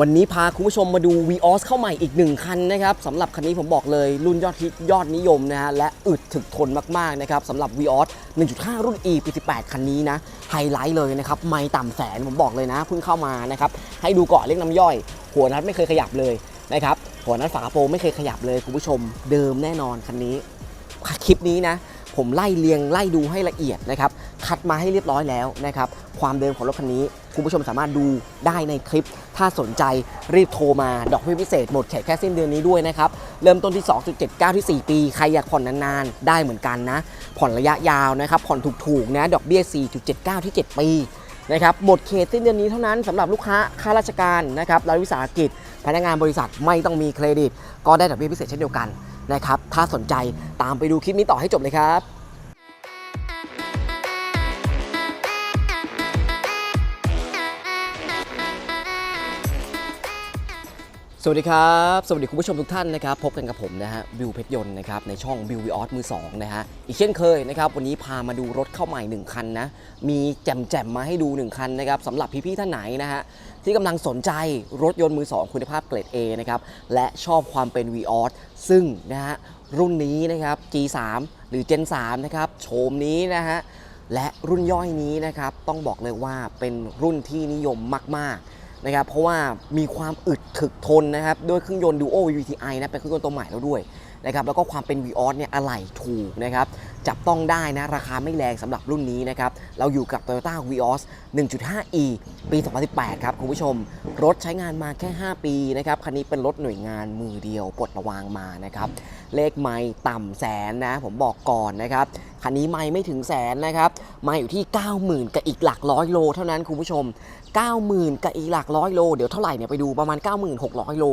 วันนี้พาคุณผู้ชมมาดู Vios เข้าใหม่อีกหนึ่งคันนะครับสำหรับคันนี้ผมบอกเลยรุ่นยอดฮิตยอดนิยมนะฮะและอึดถึกทนมากๆนะครับสำหรับ Vios 1.5 รุ่น E ปี18คันนี้นะไฮไลท์เลยนะครับไม่ต่ำแสนผมบอกเลยนะเพิ่งเข้ามานะครับให้ดูเกาะเล็กน้ำย่อย หัวนัดไม่เคยขยับเลยนะครับหัวนัดฝากระโปรงไม่เคยขยับเลยคุณผู้ชมเดิมแน่นอนคันนี้ คลิปนี้นะผมไล่เรียงไล่ดูให้ละเอียดนะครับคัดมาให้เรียบร้อยแล้วนะครับความเดิมของรถคันนี้ คุณผู้ชมสามารถดูได้ในคลิป ถ้าสนใจรีบโทรมาดอกเบี้ยพิเศษหมดแค่แค่สิ้นเดือนนี้ด้วยนะครับ เริ่มต้นที่ 2.79 ที่ 4 ปี ใครอยากผ่อนนานๆ ได้เหมือนกันนะ ผ่อนระยะยาวนะครับ ผ่อนถูกๆนะดอกเบี้ย 4.79 ที่ 7 ปีนะครับหมดเขตสิ้นเดือนนี้เท่านั้นสำหรับลูกค้าข้าราชการนะครับรัฐวิสาหกิจ พนักงานบริษัทไม่ต้องมีเครดิต ก็ได้ดอกเบี้ยพิเศษเช่นเดียวกันนะครับถ้าสนใจตามไปดูคลิปนี้ต่อให้จบเลยครับ สวัสดีครับ สวัสดีคุณผู้ชมทุกท่านนะครับ พบกันกับผมนะฮะบิวเพชรยนต์นะครับในช่องบิววิออสมือ2นะฮะอีกเช่นเคยนะครับ วันนี้พามาดูรถเข้าใหม่ 1 คันนะ มีแจ่มๆมาให้ดู 1 คันนะครับสำหรับพี่ๆท่านไหนนะฮะที่กำลังสนใจรถยนต์มือ 2 คุณภาพเกรด A นะครับและชอบความเป็น v ีออสซึ่งนะฮะรุ่นนี้นะครับ G3 หรือ Gen 3นะครับโฉมนี้นะฮะและรุ่นย่อยนี้นะครับต้องบอกเลยว่าเป็นรุ่นที่นิยมมากๆ นะครับเพราะว่ามีความอึดถึกทนนะครับด้วยเครื่องยนต์ Duo VVTi นะเป็นเครื่องยนต์ตัวใหม่แล้วด้วยนะครับแล้วก็ความเป็น Vios เนี่ยอะไหล่ถูกนะครับจับต้องได้นะ ราคาไม่แรงสำหรับรุ่นนี้นะครับ เราอยู่กับ Toyota Vios 1.5e ปี 2018 ครับคุณผู้ชม รถใช้งานมาแค่ 5 ปีนะครับ คันนี้เป็นรถหน่วยงานมือเดียวปลดระวางมานะครับ เลขไม่ต่ำแสนนะ ผมบอกก่อนนะครับ คันนี้ไม่ไม่ถึงแสนนะครับ มาอยู่ที่ 90,000 กับอีกหลักร้อยโลเท่านั้นคุณผู้ชม 90,000 กับอีกหลักร้อยโล เดี๋ยวเท่าไหร่เนี่ยไปดูประมาณ 9,600 โล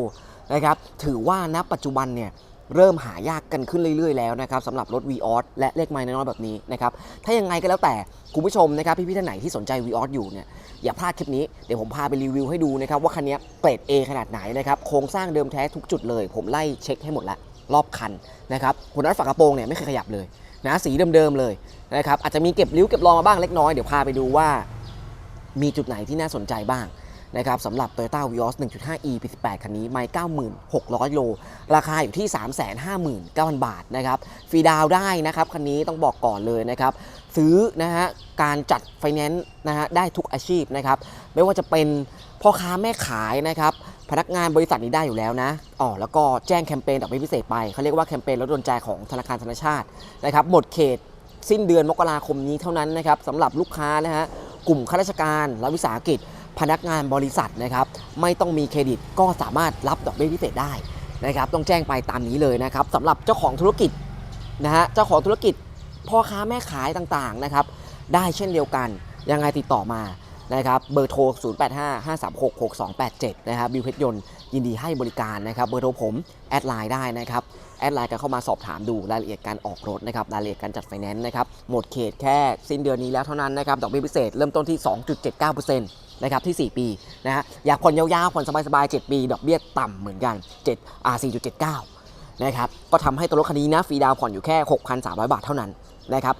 นะครับถือว่าณปัจจุบันเนี่ยเริ่มหายากกันขึ้นเรื่อย ๆ แล้วนะครับสำหรับรถ v ีออสและเลขไม้น้อยแบบนี้นะครับถ้ายังไงก็แล้วแต่คุณผู้ชมนะครับพี่ๆท่านไหนที่สนใจ v ีออสอยู่เนี่ยอย่าพลาดคลิปนี้ เดี๋ยวผมพาไปรีวิวให้ดูนะครับว่าคันนี้เกรด A ขนาดไหนนะครับโครงสร้างเดิมแท้ทุกจุดเลย ผมไล่เช็คให้หมดล้วรอบคันนะครับหัวน็อตฝากระโปรงเนี่ยไม่เคยขยับเลยนะสีเดิมๆเลยนะครับอาจจะมีเก็บริ้วเก็บรอยมาบ้างเล็กน้อยเดี๋ยวพาไปดูว่า มีจุดไหนที่น่าสนใจบ้างนะครับสำหรับ Toyota Vios 1.5e ปี18คันนี้ไม่96,000 โล ราคาอยู่ที่ 359,000 บาทนะครับฟรีดาวได้นะครับ คันนี้ต้องบอกก่อนเลยนะครับ ซื้อนะฮะการจัดไฟแนนซ์นะฮะได้ทุกอาชีพนะครับ ไม่ว่าจะเป็นพ่อค้าแม่ขายนะครับ พนักงานบริษัทนี้ได้อยู่แล้วนะอ๋อแล้วก็แจ้งแคมเปญดอกเบี้ยพิเศษไป เขาเรียกว่าแคมเปญลดโดนใจของธนาคารธนชาตินะครับหมดเขตสิ้นเดือนมกราคมนี้เท่านั้นนะครับสำหรับลูกค้านะฮะ กลุ่มข้าราชการรัฐวิสาหกิจ พนักงานบริษัทนะครับ ไม่ต้องมีเครดิตก็สามารถรับดอกเบี้ยพิเศษได้นะครับ ต้องแจ้งไปตามนี้เลยนะครับสำหรับเจ้าของธุรกิจนะฮะเจ้าของธุรกิจพ่อค้าแม่ขายต่างๆนะครับ ได้เช่นเดียวกันยังไงติดต่อมานะครับเบอร์โทร 0855366287 นะครับบิวเพชรยนต์ยินดีให้บริการนะครับ เบอร์โทรผม แอดไลน์ได้นะครับ แอดไลน์กันเข้ามาสอบถามดูรายละเอียดการออกรถนะครับรายละเอียดการจัดไฟแนนซ์นะครับหมดเขตแค่สิ้นเดือนนี้แล้วเท่านั้นนะครับดอกเบี้ยพิเศษเริ่มต้นที่ 2.79%นะครับที่ 4 ปีนะฮะอยากผ่อนยาวๆผ่อนสบายๆ 7 ปี ดอกเบี้ยต่ำเหมือนกัน7อ่า4.79นะครับก็ทำให้ตัวรถคันนี้นะฟรีดาวผ่อนอยู่แค่ 6,300 บาทเท่านั้นนะครับ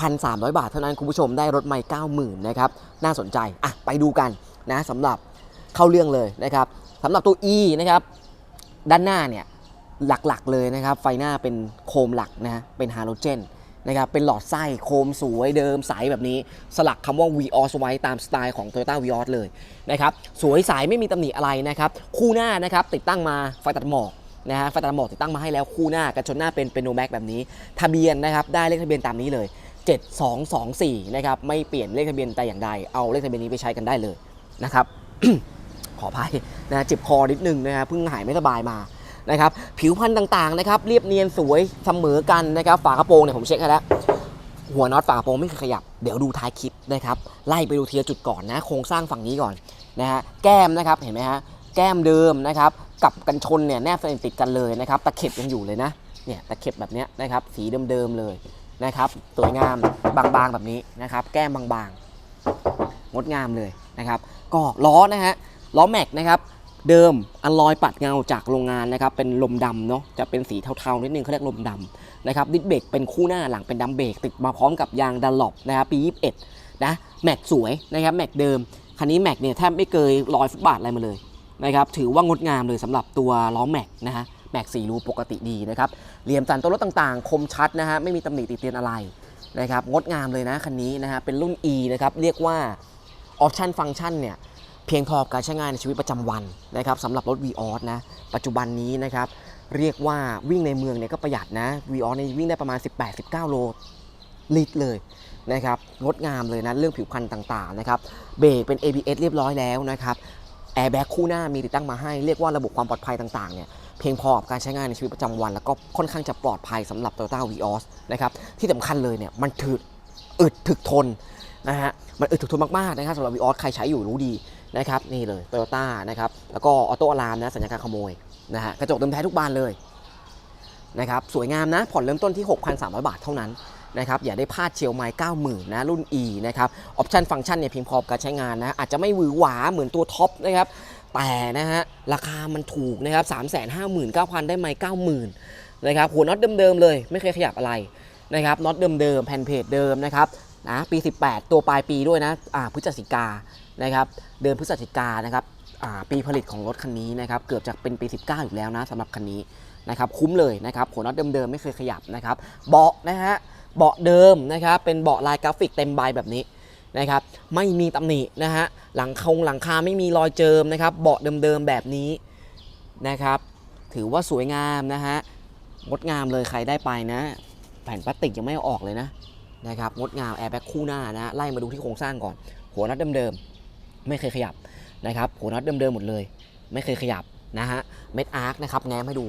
6,300 บาทเท่านั้นคุณผู้ชมได้รถใหม่90,000นะครับน่าสนใจอะไปดูกันนะสำหรับเข้าเรื่องเลยนะครับสำหรับตัว E นะครับด้านหน้าเนี่ย หลักๆเลยนะครับ ไฟหน้าเป็นโคมหลักนะฮะเป็นฮาโลเจนนะครับเป็นหลอดไส้โคมสวยเดิมใสแบบนี้ สลักคำว่า Vios ไว้ตามสไตล์ของ Toyota Vios เลยนะครับสวยใสไม่มีตำหนิอะไรนะครับคู่หน้านะครับติดตั้งมาไฟตัดหมอกนะฮะไฟตัดหมอกติดตั้งมาให้แล้วคู่หน้ากันชนหน้าเป็นเป็นโนแม็กแบบนี้ ทะเบียนนะครับได้เลขทะเบียนตามนี้เลย 7224นะครับไม่เปลี่ยนเลขทะเบียนแต่อย่างใด เอาเลขทะเบียนนี้ไปใช้กันได้เลยนะครับขออภัยนะเจ็บคอนิดนึงนะครับเพิ่งหายไม่สบายมา นะครับผิวพรรณต่างๆนะครับเรียบเนียนสวยเสมอกันนะครับฝากระโปรงเนี่ยผมเช็คให้แล้วหัวน็อตฝากระโปรงไม่เคยขยับเดี๋ยวดูท้ายคลิปนะครับไล่ไปดูทีละจุดก่อนนะโครงสร้างฝั่งนี้ก่อนนะฮะแก้มนะครับเห็นไหมฮะแก้มเดิมนะครับกับกันชนเนี่ยแนบสนิทติดกันเลยนะครับตะเข็บยังอยู่เลยนะเนี่ยตะเข็บแบบนี้นะครับสีเดิมๆเลยนะครับสวยงามบางๆแบบนี้นะครับแก้มบางๆ งดงามเลยนะครับก็ล้อนะฮะล้อแม็กนะครับ เดิมอลอยปัดเงาจากโรงงานนะครับเป็นลมดำเนาะจะเป็นสีเทาๆนิดนึงเขาเรียกลมดำนะครับดิสเบรกเป็นคู่หน้าหลังเป็นดัมเบรกติดมาพร้อมกับยางดันหลบนะครับปี 21 นะแม็กสวยนะครับแม็กเดิมคันนี้แม็กเนี่ยแทบไม่เคยลอยฟุตบาทอะไรมาเลยนะครับถือว่างดงามเลยสำหรับตัวล้อแม็กนะฮะแม็กสีรูปกติดีนะครับเหลี่ยมสันตัวรถต่างๆ คมชัดนะฮะไม่มีตำหนิติดเตียนอะไรนะครับงดงามเลยนะคันนี้นะฮะเป็นรุ่น E นะครับเรียกว่าออปชันฟังก์ชันเนี่ย เพียงพอกับการใช้งานในชีวิตประจำวันนะครับสำหรับรถ v ีออสนะปัจจุบันนี้นะครับเรียกว่าวิ่งในเมืองเนี่ยก็ประหยัดนะ v ีออสเนี่ยวิ่งได้ประมาณ 18-19 โลลิตรเลยนะครับงดงามเลยนะเรื่องผิวพรรณต่างๆนะครับเบรกเป็น ABS เรียบร้อยแล้วนะครับแอร์แบ็กคู่หน้ามีติดตั้งมาให้เรียกว่าระบบความปลอดภัยต่างๆเนี่ยเพียงพอกับการใช้งานในชีวิตประจำวัน แล้วก็ค่อนข้างจะปลอดภัยสำหรับ Toyota Vios นะครับที่สำคัญเลยเนี่ยมันถึกอึดถึกทนนะฮะมันอึดถึกทนมากๆนะครับสำหรับ Vios ใครใช้อยู่รู้ดี นะครับนี่เลย Toyota นะครับแล้วก็ออโต้อะลามนะสัญญาการขโมยนะฮะกระจกเดิมแท้ทุกบานเลยนะครับสวยงามนะผ่อนเริ่มต้นที่ 6,300 บาทเท่านั้นนะครับอย่าได้พลาดเชียวไม้90,000นะรุ่น E นะครับออปชันฟังก์ชันเนี่ยเพียงพอกับการใช้งานนะอาจจะไม่หวือหวาเหมือนตัวท็อปนะครับแต่นะฮะราคามันถูกนะครับ3 5 9 0 0 0 ได้ไหม90,000นะครับหัวน็อตเดิมๆเลย ไม่เคยขยับอะไรนะครับน็อตเดิมๆแผ่นเพจเดิมนะครับ นะปี 18 ตัวปลายปีด้วยนะอ่าพฤศจิกานะครับเดือนพฤศจิกานะครับอ่าปีผลิตของรถคันนี้นะครับเกือบจะเป็นปี 19 อยู่แล้วนะสำหรับคันนี้นะครับคุ้มเลยนะครับหัวน็อตเดิมๆไม่เคยขยับนะครับเบาะนะฮะเบาะเดิมนะครับเป็นเบาะลายกราฟิกเต็มใบแบบนี้นะครับไม่มีตำหนินะฮะหลังคงหลังคาไม่มีรอยเจิมนะครับเบาะเดิมๆแบบนี้นะครับถือว่าสวยงามนะฮะงดงามเลยใครได้ไปนะ แผ่นพลาสติกยังไม่ออกเลยนะ นะครับงดงามแอร์แบ็คคู่หน้านะไล่มาดูที่โครงสร้างก่อน หัวน็อตเดิมๆไม่เคยขยับนะครับหัวน็อตเดิมๆหมดเลย ไม่เคยขยับนะฮะเม็ดอาร์คนะครับแง้มให้ดู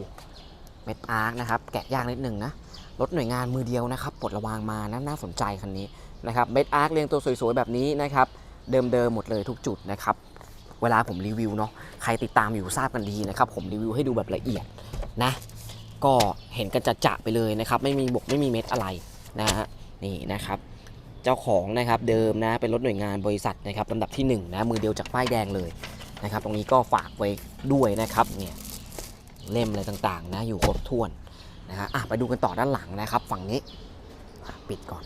เม็ดอาร์คนะครับแกะยากนิดหนึ่งนะรถหน่วยงานมือเดียวนะครับปลดระวางมานะน่าสนใจคันนี้นะครับเม็ดอาร์คเรียงตัวสวยๆแบบนี้นะครับเดิมๆหมดเลยทุกจุดนะครับเวลาผมรีวิวเนาะใครติดตามอยู่ทราบกันดีนะครับผมรีวิวให้ดูแบบละเอียดนะก็เห็นกันจะจะไปเลยนะครับไม่มีบกไม่มีเม็ดอะไรนะฮะ นี่นะครับเจ้าของนะครับเดิมนะเป็นรถหน่วยงานบริษัทนะครับลำดับที่1นงนะมือเดียวจากป้ายแดงเลยนะครับตรงนี้ก็ฝากไว้ด้วยนะครับเนี่ยเล่มอะไรต่างๆนะอยู่ครบถ้วนนะฮะไปดูกันต่อด้านหลังนะครับ ฝั่งนี้ปิดก่อน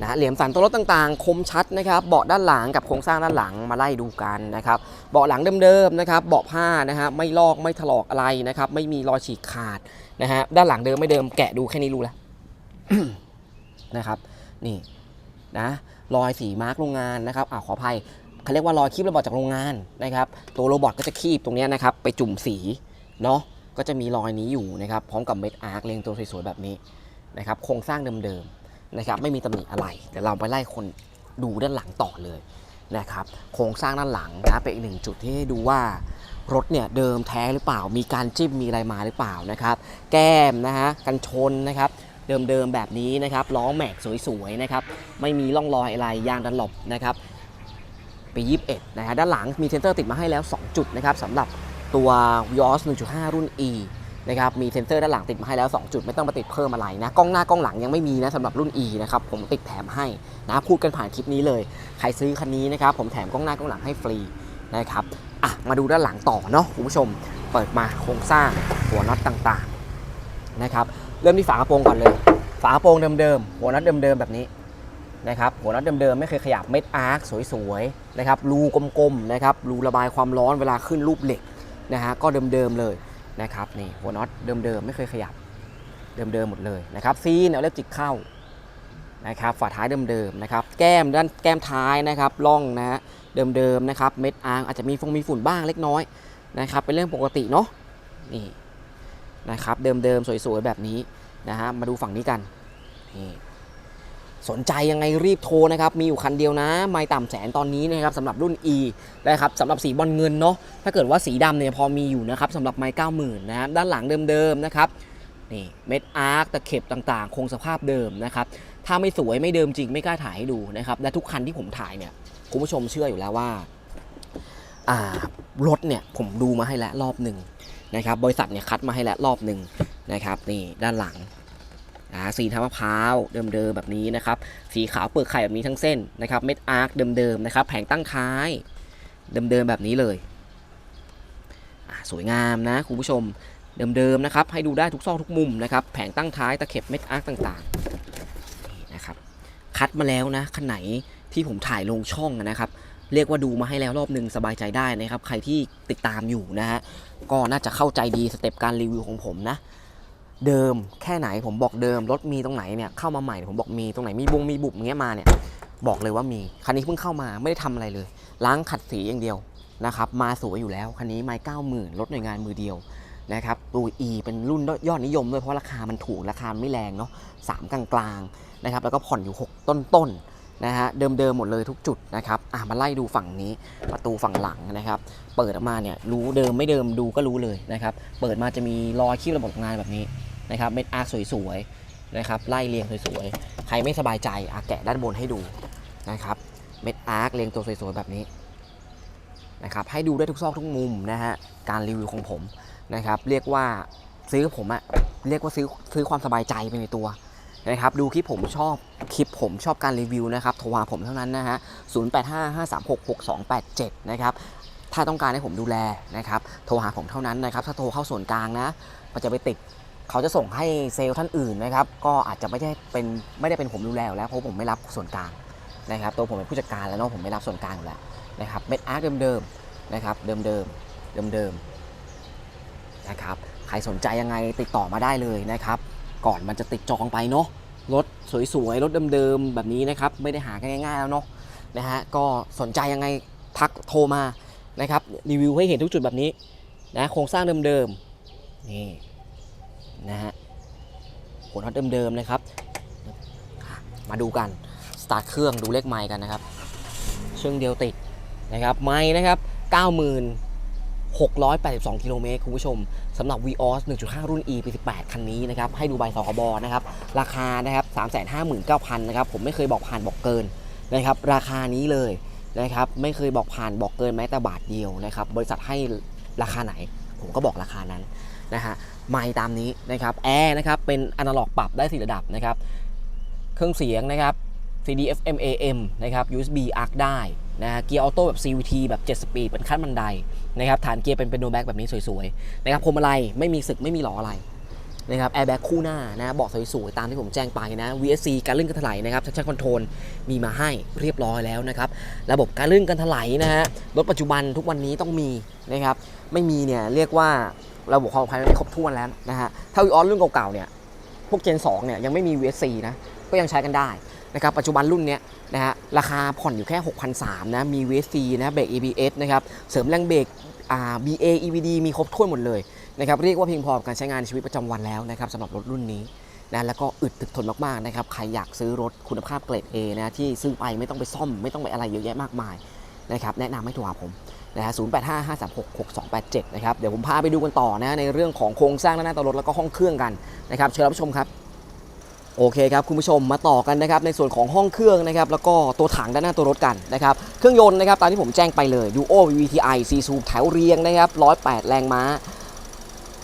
นะฮะเหลี่ยมสันตัวรถต่างๆ คมชัดนะครับเบาะด้านหลังกับโครงสร้างด้านหลังมาไล่ดูกันนะครับเบาะหลังเดิมๆนะครับเบาะผ้านะฮะไม่ลอกไม่ถลอกอะไรนะครับไม่มีรอยฉีกขาดนะฮะด้านหลังเดิมไม่เดิมแกะดูแค่นี้รู้แล้ว นะครับนี่นะรอยสีมาร์กโรงงานนะครับอ่าขออภัยเขาเรียกว่ารอยคีบโรบิดจากโรงงานนะครับ ตัวโรบอทก็จะคีบตรงนี้นะครับ ไปจุ่มสีเนาะก็จะมีรอยนี้อยู่นะครับพร้อมกับเม็ดอาร์คเรียงตัวสวยๆแบบนี้นะครับโครงสร้างเดิมๆนะครับไม่มีตำหนิอะไรเดี๋ยวเราไปไล่คนดูด้านหลังต่อเลยนะครับโครงสร้างด้านหลังนะเป็นอีกหนึ่งจุดที่ให้ดูว่ารถเนี่ยเดิมแท้หรือเปล่า มีการจิ้มมีอะไรมาหรือเปล่านะครับ แก้มนะฮะกันชนนะครับ เดิมๆแบบนี้นะครับล้อแม็กสวยๆนะครับไม่มีร่องรอยอะไรยางดันหลบนะครับปี21นะฮะด้านหลังมีเซนเซอร์ติดมาให้แล้ว 2 จุดนะครับสำหรับตัว Vios 1.5 รุ่น E นะครับมีเซนเซอร์ด้านหลังติดมาให้แล้ว 2 จุดไม่ต้องมาติดเพิ่มอะไรนะกล้องหน้ากล้องหลังยังไม่มีนะสำหรับรุ่น E นะครับผมติดแถมให้นะพูดกันผ่านคลิปนี้เลย ใครซื้อคันนี้นะครับผมแถมกล้องหน้ากล้องหลังให้ฟรีนะครับอะมาดูด้านหลังต่อเนาะคุณผู้ชม เปิดมาโครงสร้างหัวน็อตต่างๆ นะครับเริ่มที่ฝากระโปรงก่อนเลย ฝากระโปรงเดิมๆหัวน็อตเดิมๆแบบนี้นะครับหัวน็อตเดิมๆไม่เคยขยับเม็ดอาร์คสวยๆนะครับรูกลมๆนะครับรูระบายความร้อนเวลาขึ้นรูปเหล็กนะฮะก็เดิมๆเลยนะครับนี่หัวน็อตเดิมๆไม่เคยขยับเดิมๆหมดเลยนะครับซีนเอาเล็บจิกเข้านะครับฝาท้ายเดิมๆนะครับแก้มด้านแก้มท้ายนะครับล่องนะฮะเดิมๆนะครับเม็ดอาร์อาจจะมีฟงมีฝุ่นบ้างเล็กน้อยนะครับเป็นเรื่องปกติเนาะนี่ นะครับเดิมๆสวยๆแบบนี้นะฮะมาดูฝั่งนี้กันนี่สนใจยังไงรีบโทรนะครับมีอยู่คันเดียวนะ ไม่ต่ำแสนตอนนี้นะครับสำหรับรุ่น E นะครับสำหรับสีบอลเงินเนาะถ้าเกิดว่าสีดำเนี่ยพอมีอยู่นะครับสำหรับไม้เก้าหมื่นนะด้านหลังเดิมๆนะครับนี่เม็ดอาร์คตะเข็บต่างๆ คงสภาพเดิมนะครับถ้าไม่สวยไม่เดิมจริงไม่กล้าถ่ายให้ดูนะครับและทุกคันที่ผมถ่ายเนี่ยคุณผู้ชมเชื่ออยู่แล้วว่ารถเนี่ยผมดูมาให้แล้วรอบหนึ่ง นะครับบริษัทเนี่ยคัดมาให้แล้วรอบหนึ่งนะครับนี่ด้านหลังอ่าสีทางมะพร้าวเดิมๆแบบนี้นะครับสีขาวเปลือกไข่แบบนี้ทั้งเส้นนะครับเม็ดอาร์คเดิมๆนะครับแผงตั้งท้ายเดิมๆแบบนี้เลยสวยงามนะคุณผู้ชมเดิมๆนะครับให้ดูได้ทุกซอกทุกมุมนะครับแผงตั้งท้ายตะเข็บเม็ดอาร์คต่างๆนี่นะครับคัดมาแล้วนะคันไหนที่ผมถ่ายลงช่องนะครับ เรียกว่าดูมาให้แล้วรอบหนึ่งสบายใจได้นะครับ ใครที่ติดตามอยู่นะฮะก็น่าจะเข้าใจดีสเต็ปการรีวิวของผมนะ เดิมแค่ไหนผมบอกเดิมรถมีตรงไหนเนี่ยเข้ามาใหม่ผมบอกมีตรงไหนมีบงมีบุบอย่างเงี้ยมาเนี่ยบอกเลยว่ามีคันนี้เพิ่งเข้ามาไม่ได้ทำอะไรเลย ล้างขัดสีอย่างเดียวนะครับมาสวยอยู่แล้วคันนี้ไม่เก้าหมื่นรถหน่วยงานมือเดียวนะครับตัว E เป็นรุ่นยอดนิยมด้วยเพราะราคามันถูกราคาไม่แรงเนาะสามกลางๆนะครับแล้วก็ผ่อนอยู่ 6 ต้นๆ นะฮะเดิมๆหมดเลยทุกจุดนะครับอะมาไล่ดูฝั่งนี้ประตูฝั่งหลังนะครับ เปิดออกมาเนี่ยรู้เดิมไม่เดิมดูก็รู้เลยนะครับ เปิดมาจะมีรอยคีบระบบงานแบบนี้นะครับเม็ดอาร์คสวยๆนะครับไล่เรียงสวยๆใครไม่สบายใจอาแกะด้านบนให้ดูนะครับเม็ดอาร์คเรียงตัวสวยๆแบบนี้นะครับให้ดูได้ทุกซอกทุกมุมนะฮะการรีวิวของผมนะครับ เรียกว่าซื้อผมอะเรียกว่าซื้อซื้อความสบายใจไปในตัว นะครับดูคลิปผมชอบคลิปผมชอบการรีวิวนะครับโทรหาผมเท่านั้นนะฮะ0855366287นะครับถ้าต้องการให้ผมดูแลนะครับโทรหาผมเท่านั้นนะครับถ้าโทรเข้าส่วนกลางนะมันจะไปติดเขาจะส่งให้เซลล์ท่านอื่นนะครับก็อาจจะไม่ได้เป็นไม่ได้เป็นผมดูแลอยู่แล้วเพราะผมไม่รับส่วนกลางนะครับตัวผมเป็นผู้จัดการแล้วเนาะผมไม่รับส่วนกลางอยู่แล้วนะครับเม็ดอาร์คเดิมๆนะครับเดิมๆเดิมๆนะครับใครสนใจยังไงติดต่อมาได้เลยนะครับ ก่อนมันจะติดจองไปเนาะรถสวยๆ รถเดิมๆ แบบนี้นะครับ ไม่ได้หาง่ายๆแล้วเนาะนะฮะก็สนใจยังไงทักโทรมานะครับรีวิวให้เห็นทุกจุดแบบนี้นะโครงสร้างเดิมๆนี่นะฮะหัวน็อตเดิมๆนะครับ มาดูกันสตาร์ทเครื่องดูเลขไมล์กันนะครับเชื่องเดียวติดนะครับไมล์นะครับ 682 กิโลเมตรคุณผู้ชมสำหรับ Vios 1.5 รุ่น E ปี18คันนี้นะครับ ให้ดูใบสคบนะครับ ราคานะครับ 359,000 นะครับ ผมไม่เคยบอกผ่านบอกเกินนะครับ ราคานี้เลยนะครับ ไม่เคยบอกผ่านบอกเกินแม้แต่บาทเดียวนะครับ บริษัทให้ราคาไหน ผมก็บอกราคานั้นนะฮะไมค์ตามนี้นะครับ แอร์นะครับ เป็นอนาล็อกปรับได้สี่ระดับนะครับ เครื่องเสียงนะครับ CD FM AM นะครับ USB ARC ได้นะฮะเกียร์ออโต้แบบ CVT แบบ7สปีดเป็นขั้นบันไดนะครับฐานเกียร์เป็นเป็นโนแบ็กแบบนี้สวยๆนะครับพวงมาลัยไม่มีสึกไม่มีหลออะไรนะครับแอร์แบ็กคู่หน้านะเบาะสวยๆตามที่ผมแจ้งไปนะ VSC การลื่นกันถลายนะครับ Traction Control มีมาให้เรียบร้อยแล้วนะครับ ระบบการลื่นกันถลายนะฮะรถปัจจุบันทุกวันนี้ต้องมีนะครับไม่มีเนี่ยเรียกว่าระบบความปลอดภัยไม่ครบถ้วนแล้วนะฮะถ้าวิออสรุ่นเก่าๆเนี่ยพวก Gen 2เนี่ยยังไม่มี VSC นะก็ยังใช้กันได้ นะครับปัจจุบันรุ่นเนี้ยนะฮะราคาผ่อนอยู่แค่ 6,300นะมี VSC นะเบรก ABS นะครับเสริมแรงเบรกอ่า BA EVD มีครบถ้วนหมดเลยนะครับเรียกว่าเพียงพอกับการใช้งานในชีวิตประจำวันแล้วนะครับสำหรับรถรุ่นนี้นะแล้วก็อึดถึกทนมากๆนะครับใครอยากซื้อรถคุณภาพเกรด A นะที่ซื้อไปไม่ต้องไปซ่อมไม่ต้องไปอะไรเยอะแยะมากมายนะครับแนะนำให้โทรหาผมนะฮะ0855366287นะครับเดี๋ยวผมพาไปดูกันต่อนะในเรื่องของโครงสร้างด้านหน้าตัวรถแล้วก็ห้องเครื่องกันนะครับเชิญรับชมครับ โอเคครับคุณผู้ชมมาต่อกันนะครับในส่วนของห้องเครื่องนะครับแล้วก็ตัวถังด้านหน้าตัวรถกันนะครับเครื่องยนต์นะครับตามที่ผมแจ้งไปเลย Duo VVTi 4สูบแถวเรียงนะครับ108 แรงม้า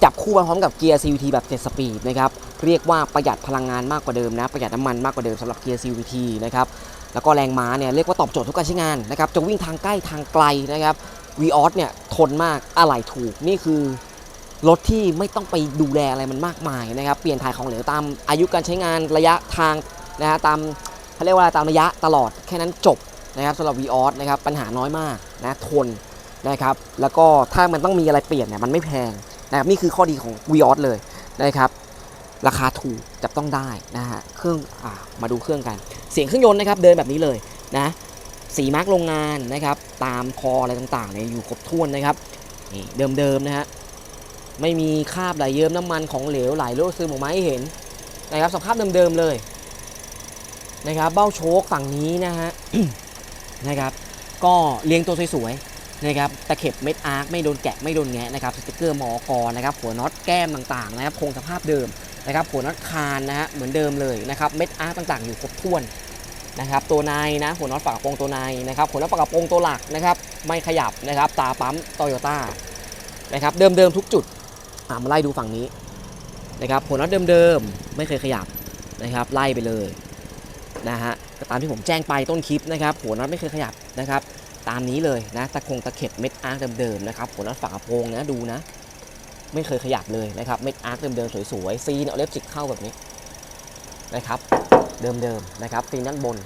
จับคู่มาพร้อมกับเกียร์ CVT แบบ 7 สปีดนะครับเรียกว่าประหยัดพลังงานมากกว่าเดิมนะประหยัดน้ำมันมากกว่าเดิมสำหรับเกียร์ CVT นะครับแล้วก็แรงม้าเนี่ยเรียกว่าตอบโจทย์ทุกการใช้งานนะครับจะวิ่งทางใกล้ทางไกลนะครับวีออสเนี่ยทนมากอะไหล่ถูกนี่คือ รถที่ไม่ต้องไปดูแลอะไรมันมากมายนะครับเปลี่ยนถ่ายของเหลวตามอายุการใช้งานระยะทางนะฮะตามเขาเรียกว่าตามระยะตลอดแค่นั้นจบนะครับสำหรับวีออสนะครับปัญหาน้อยมากนะทนนะครับแล้วก็ถ้ามันต้องมีอะไรเปลี่ยนเนี่ยมันไม่แพงนะครับนี่คือข้อดีของวีออสเลยนะครับราคาถูกจับต้องได้นะฮะเครื่องอมาดูเครื่องกัน เสียงเครื่องยนต์นะครับเดินแบบนี้เลยนะสีมาร์กโรงงานนะครับตามคออะไรต่างๆเนี่ยอยู่ครบถ้วนนะครับนี่เดิมๆนะฮะ ไม่มีคราบไหลเยิ้มน้ำมันของเหลวไหลโลดซึมออกมาให้เห็นนะครับสภาพเดิมๆเลยนะครับเบ้าโชคฝั่งนี้นะฮะนะครับก็เรียงตัวสวยๆนะครับตะเข็บเม็ดอาร์คไม่โดนแกะไม่โดนแงะนะครับสติกเกอร์มอกอนะครับหัวน็อตแก้มต่างๆนะครับคงสภาพเดิมนะครับหัวน็อตคานนะฮะเหมือนเดิมเลยนะครับเม็ดอาร์คต่างๆ อยู่ครบถ้วนนะครับตัวในนะหัวน็อตฝากระโปรงตัวในนะครับหัวน็อตฝากระโปรงตัวหลักนะครับไม่ขยับนะครับตาปั๊มโตโยต้านะครับเดิมๆทุกจุด มาไล่ดูฝั่งนี้นะครับหัวน็อตเดิมๆ ไม่เคยขยับนะครับ ไล่ไปเลยนะฮะตามที่ผมแจ้งไปต้นคลิปนะครับหัวน็อตไม่เคยขยับนะครับ ตามนี้เลยนะตะคงตะเข็บเม็ดอาร์คเดิมๆนะครับหัวน็อตฝากระโปรงนะดูนะ ไม่เคยขยับเลยนะครับเม็ดอาร์คเดิมๆสวยๆซีนเอาเล็บจิกเข้าแบบนี้นะครับ เดิมๆนะครับฟีนด้านบน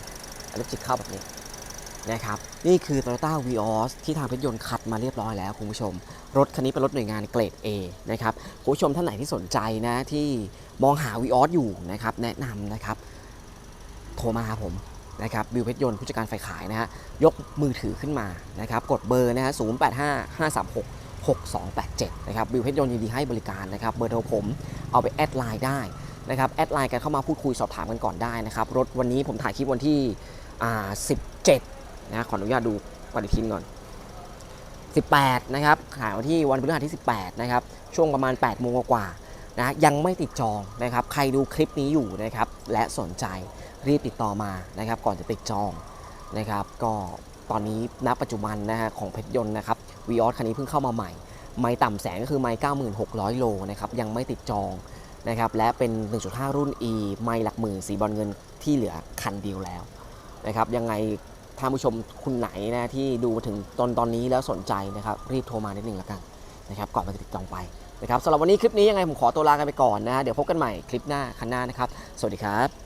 อลิจิกเข้าแบบนี้ นะครับนี่คือ Toyota Vios ที่ทางเพชรยนต์คัดมาเรียบร้อยแล้วคุณผู้ชม รถคันนี้เป็นรถหน่วยงานเกรด A นะครับคุณผู้ชมท่านไหนที่สนใจนะที่มองหา Vios อยู่นะครับแนะนำนะครับโทรมาหาผมนะครับบิวเพชรยนต์ผู้จัดการฝ่ายขายนะฮะยกมือถือขึ้นมานะครับกดเบอร์นะฮะ0 8 5 5 3 6 6 2 8 7 นะครับบิวเพชรยนต์ยินดีให้บริการนะครับ เบอร์โทรผมเอาไปแอดไลน์ได้นะครับ แอดไลน์กันเข้ามาพูดคุยสอบถามกันก่อนได้นะครับ รถวันนี้ผมถ่ายคลิปวันที่ 17 นะขออนุญาตดูปฏิทินก่อน 18 นะครับถ่ายวันที่วันพฤหัสที่ 18 นะครับ ช่วงประมาณ 8 โมงกว่านะยังไม่ติดจองนะครับ ใครดูคลิปนี้อยู่นะครับ และสนใจรีบติดต่อมานะครับ ก่อนจะติดจองนะครับ ก็ตอนนี้ณปัจจุบันนะฮะของเพชรยนต์นะครับวีออสคันนี้เพิ่งเข้ามาใหม่ ไม่ต่ำแสนก็คือไม่9,600 โลนะครับ ยังไม่ติดจองนะครับ และเป็น 1.5 รุ่น E ไม่หลักหมื่นสีบอลเงินที่เหลือคันเดียวแล้วนะครับ ยังไง ท่านผู้ชมคุณไหนนะที่ดูมาถึงตอนตอนนี้แล้วสนใจนะครับ รีบโทรมานิดนึงแล้วกันนะครับก่อนมาติดจองไปนะครับสำหรับวันนี้คลิปนี้ยังไงผมขอตัวลากันไปก่อนนะฮะเดี๋ยวพบกันใหม่คลิปหน้าคันหน้านะครับ สวัสดีครับ